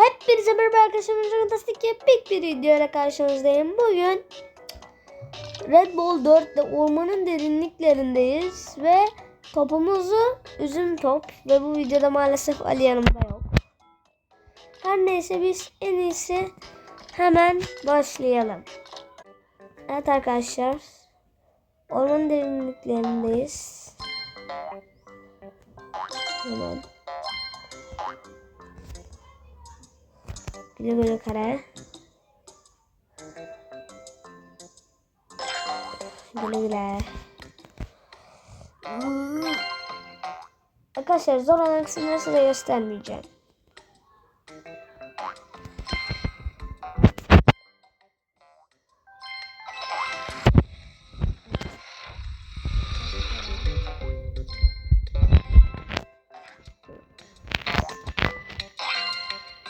Hepinize merhaba arkadaşlar. Fantastik epik bir videoyla karşınızdayım. Bugün Red Bull 4'te ormanın derinliklerindeyiz ve topumuzu üzüm top ve bu videoda maalesef Ali yanımda yok. Her neyse biz en iyisi hemen başlayalım. Evet arkadaşlar. Ormanın derinliklerindeyiz. Hemen. Güle güle kare. Güle güle. Arkadaşlar zor olan kısımları size göstermeyeceğim.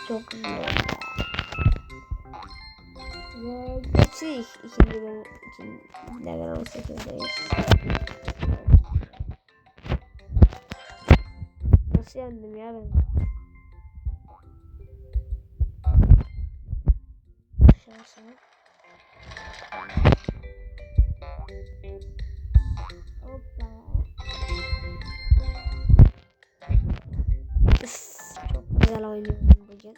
Çok güzel. Geçtik. İkinci bölüm, ikinci level 18'deyiz. Nasıl yendim ya ben? Aşağısı. Hoppa. Üf, çok güzel oynuyorum bugün.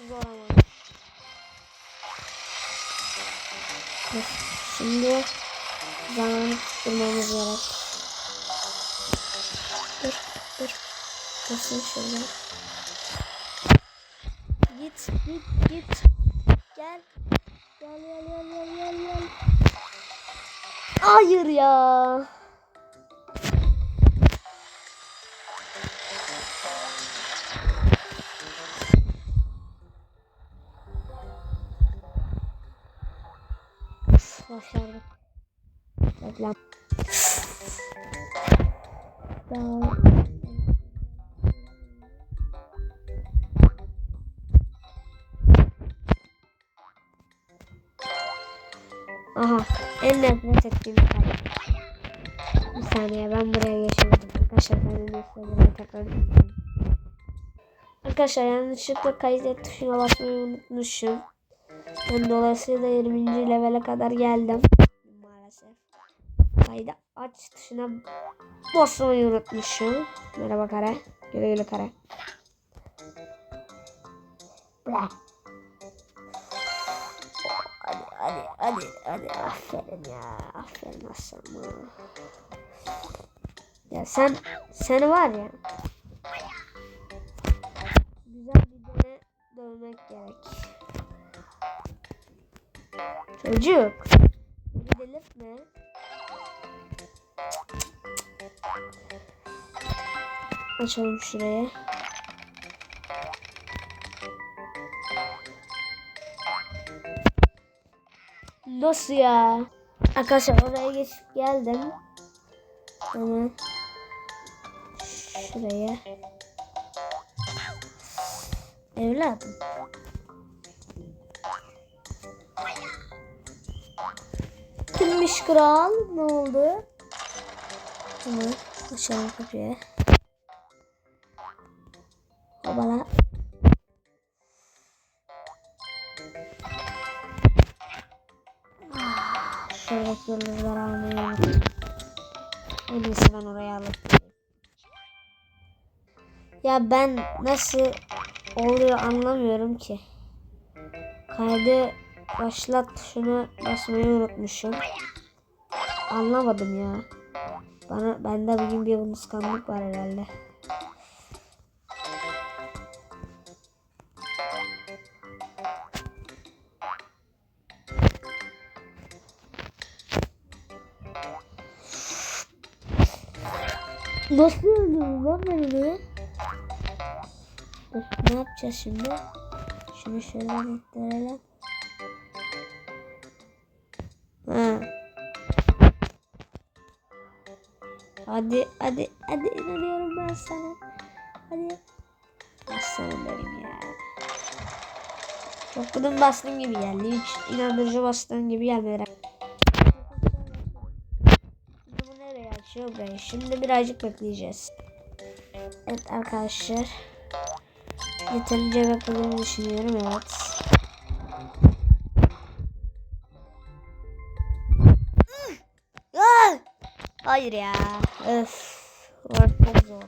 Ama. Dur, Şimdi zamanı tutturmamız gerek. Dur, dur. Dursun şurada. Git, git, git. Gel. Gel, gel, gel, gel, gel, gel. Hayır ya. Başardık. Reklam. Daha... Aha en nefret ettiğim kare. Bir saniye ben buraya geçemedim. Arkadaşlar ben en iyisi buraya tekrar. Arkadaşlar yanlışlıkla kaydet tuşuna basmayı unutmuşum. Ben dolayısıyla 20. levele kadar geldim. Maalesef. Kaydı aç tuşuna basmayı unutmuşum. Merhaba kare. Güle güle kare. Bırak. Hadi hadi hadi hadi aferin ya aferin aslanıma. Ya sen seni var ya güzel bir döne dövmek gerek. Çocuk bir delirtme. Açalım şuraya. Nasıl ya? Arkadaşlar oraya geçip geldim. Hemen şuraya. Evladım. Kimmiş kral? Ne oldu? Hemen açalım kapıyı. Hopala. Şuradaki yıldızları unuttum. En iyisi ben oraya alayım. Ya ben nasıl oluyor anlamıyorum ki. Kaydı başlat tuşuna basmayı unutmuşum. Anlamadım ya. Bana bende bugün bir unutkanlık var herhalde. Nasıl öldürdün lan beni? Dur, ne yapacağız şimdi? Şunu şöyle nettirelim. Ha. Hadi, hadi, hadi inanıyorum ben sana. Hadi. Aslanım benim ya. Çok bunun bastığım gibi geldi. Hiç inandırıcı bastığım gibi gelmedi. Bu nereye açıyor burayı. Şimdi birazcık bekleyeceğiz. Evet arkadaşlar. Yeterince beklediğimi düşünüyorum. Evet. Hayır ya. Öf. Var çok zor.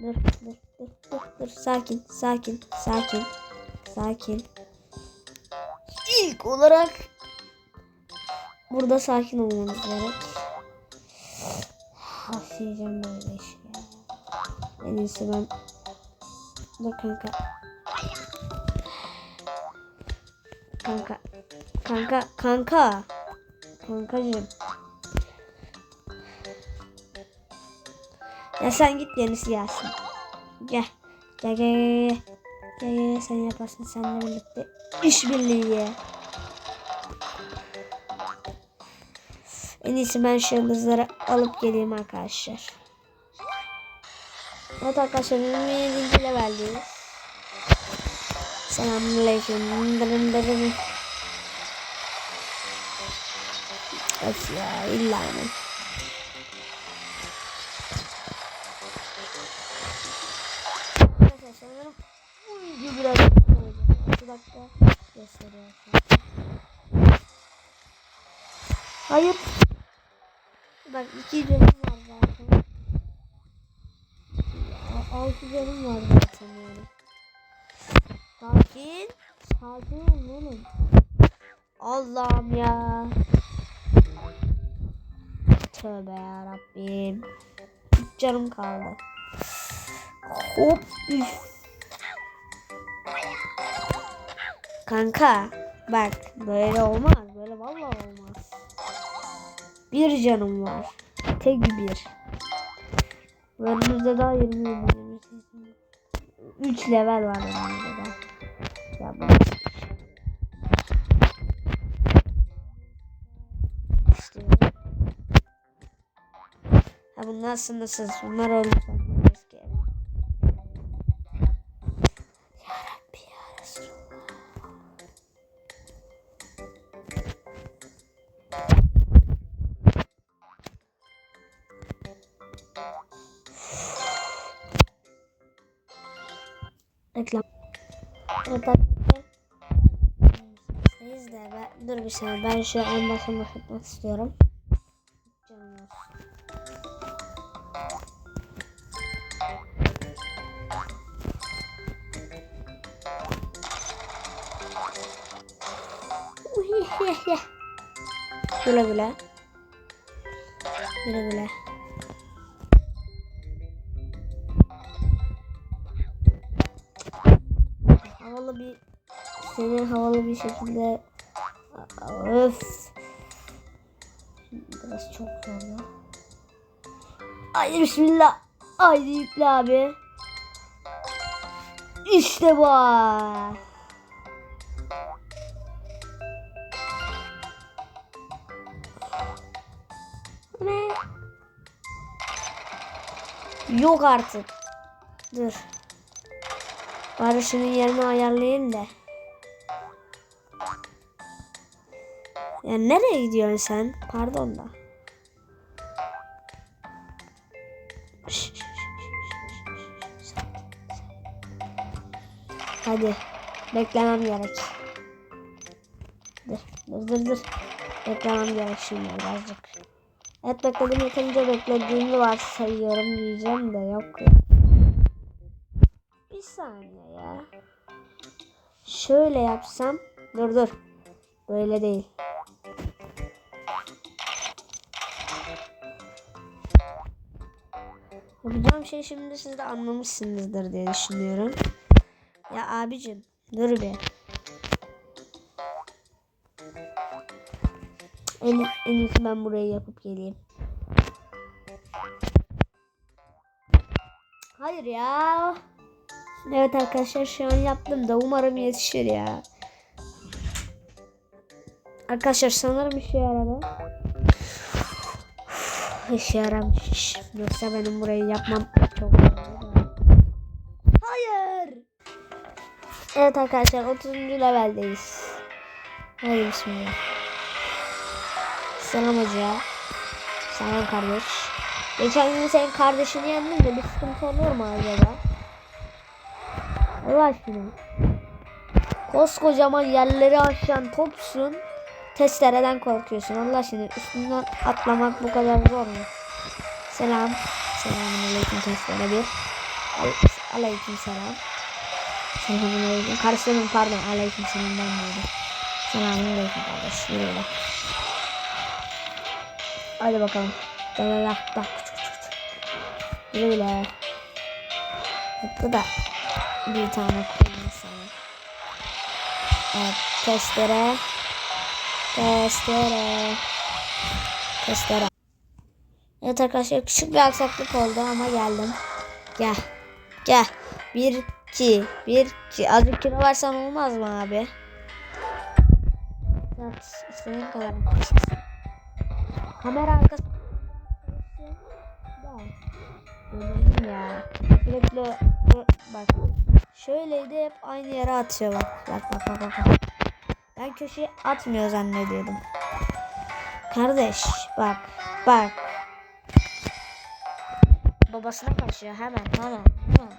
Dur dur dur dur dur. Sakin sakin sakin. Sakin. İlk olarak burada sakin olmamız gerek. Hafifleyeceğim böyle işi ya. En iyisi ben Dur kanka. Kanka. Kanka. Kanka. Kankacığım. Ya sen git yenisi gelsin. Gel. Gel gel gel. Gel gel, sen yaparsın seninle birlikte. İşbirliği. En iyisi ben şu yıldızları alıp geleyim arkadaşlar. Evet arkadaşlar 27. leveldeyiz. Selamünaleyküm. Dırın dırın. Öf ya illa mı? Arkadaşlar benim uyucu biraz olacak. 2 dakika gösteriyor. Hayır. Bak iki canım var zaten. Altı canım var zaten yani. Sakin. Sakin olun oğlum. Allah'ım ya. Tövbe ya Rabbim. Üç canım kaldı. Hop üf. Kanka bak böyle olmaz. Böyle vallahi olmaz. Bir canım var. Tek bir. Önümüzde daha 20 milyon. 3 level var önümüzde daha. Ya bu Ha bunlar sınırsız. Bunlar öldü sanırım eski ev. Ya Rabbi ya Resulallah. Reklam. Evet arkadaşlar. Siz de ben, dur bir saniye ben şu en başa bakmak istiyorum. Güle güle. Güle güle. Havalı bir seni havalı bir şekilde öf biraz çok zor ya. Haydi bismillah. Haydi yükle abi. İşte bu. Yok artık. Dur. Bari şunun yerini ayarlayayım da. Ya nereye gidiyorsun sen? Pardon da. Hadi. Beklemem gerek. Dur, dur, dur, dur. Beklemem gerek şimdi birazcık. Evet bekledim yeterince beklediğimi varsayıyorum diyeceğim de yok. Bir saniye ya. Şöyle yapsam. Dur dur. Böyle değil. Yapacağım şey şimdi siz de anlamışsınızdır diye düşünüyorum. Ya abicim dur bir. En, en iyisi ben burayı yapıp geleyim. Hayır ya. Evet arkadaşlar şu an yaptım da umarım yetişir ya. Arkadaşlar sanırım işe yaradı. İşe yaramış. Yoksa benim burayı yapmam çok. Hayır. Evet arkadaşlar 30. leveldeyiz. Hadi bismillah. Selam hoca. Selam kardeş. Geçen gün senin kardeşini yendim de bir sıkıntı olur mu acaba? Allah aşkına. Koskocaman yerleri aşan topsun. Testereden korkuyorsun. Allah aşkına üstünden atlamak bu kadar zor mu? Selam. Selamun aleyküm testere bir. Al aleyküm selam. Selamun aleyküm. Karıştırdım pardon. Aleyküm selam ben dedim. Selamun aleyküm kardeş. Yürü öyle. Hadi bakalım. Küçük küçük küçük. Yürü bile. Mutlu da bir tane koyayım sana. Evet. Testere. Testere. Testere. Evet arkadaşlar küçük bir aksaklık oldu ama geldim. Gel. Gel. Bir, iki. Bir, iki. Azıcık kilo versen olmaz mı abi? Evet. istediğin kadar. Kamera arkası. Ya. Öldürdüm ya. Sürekli bak. Şöyleydi hep aynı yere atıyor bak. Bak bak bak bak. Ben köşeye atmıyor zannediyordum. Kardeş bak bak. Babasına kaçıyor hemen hemen hemen.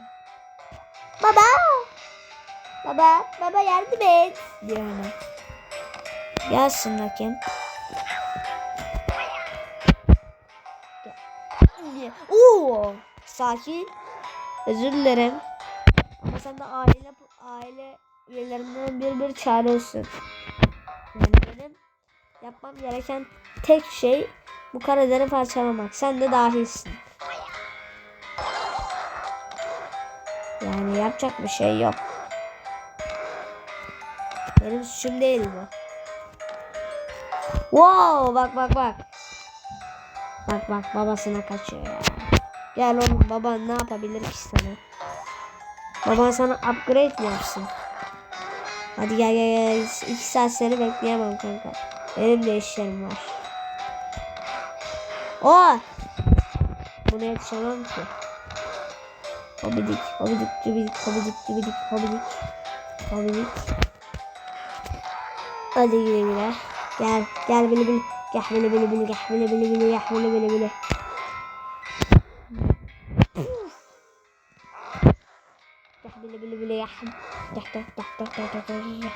Baba. Baba baba yardım et diyor hemen. Gelsin bakayım. Oo, sakin. Özür dilerim. Ama sen de aile aile üyelerinden bir bir çağırıyorsun. Yani benim yapmam gereken tek şey bu karaları parçalamak. Sen de dahilsin. Yani yapacak bir şey yok. Benim suçum değil bu. Wow bak bak bak. Bak bak babasına kaçıyor ya. Gel oğlum baban ne yapabilir ki sana? Baban sana upgrade mi yapsın? Hadi gel gel gel. İki saat seni bekleyemem kanka. Benim de işlerim var. O. Buna yetişemem ki. Hobidik, hobidik, cübidik, hobidik, cübidik, hobidik, hobidik. Hadi güle güle. Gel, gel bili bili. Gel bili bili bili, gel bili bili bili, gel bili bili bili. Gel bili bili bili, gel. Gel, gel, gel, gel, gel, gel, gel.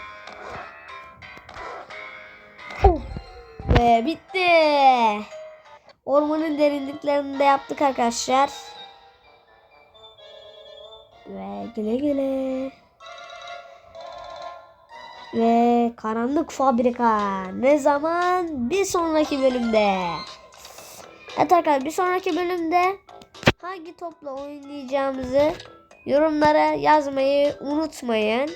Oh. Ve bitti. Ormanın derinliklerinde yaptık arkadaşlar. Ve güle güle. Karanlık fabrika ne zaman? Bir sonraki bölümde. Evet arkadaşlar bir sonraki bölümde hangi topla oynayacağımızı yorumlara yazmayı unutmayın.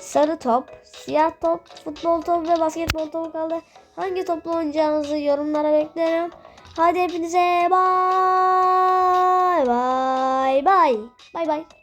Sarı top, siyah top, futbol topu ve basketbol topu kaldı. Hangi topla oynayacağınızı yorumlara beklerim. Hadi hepinize bay bay bay bay bay.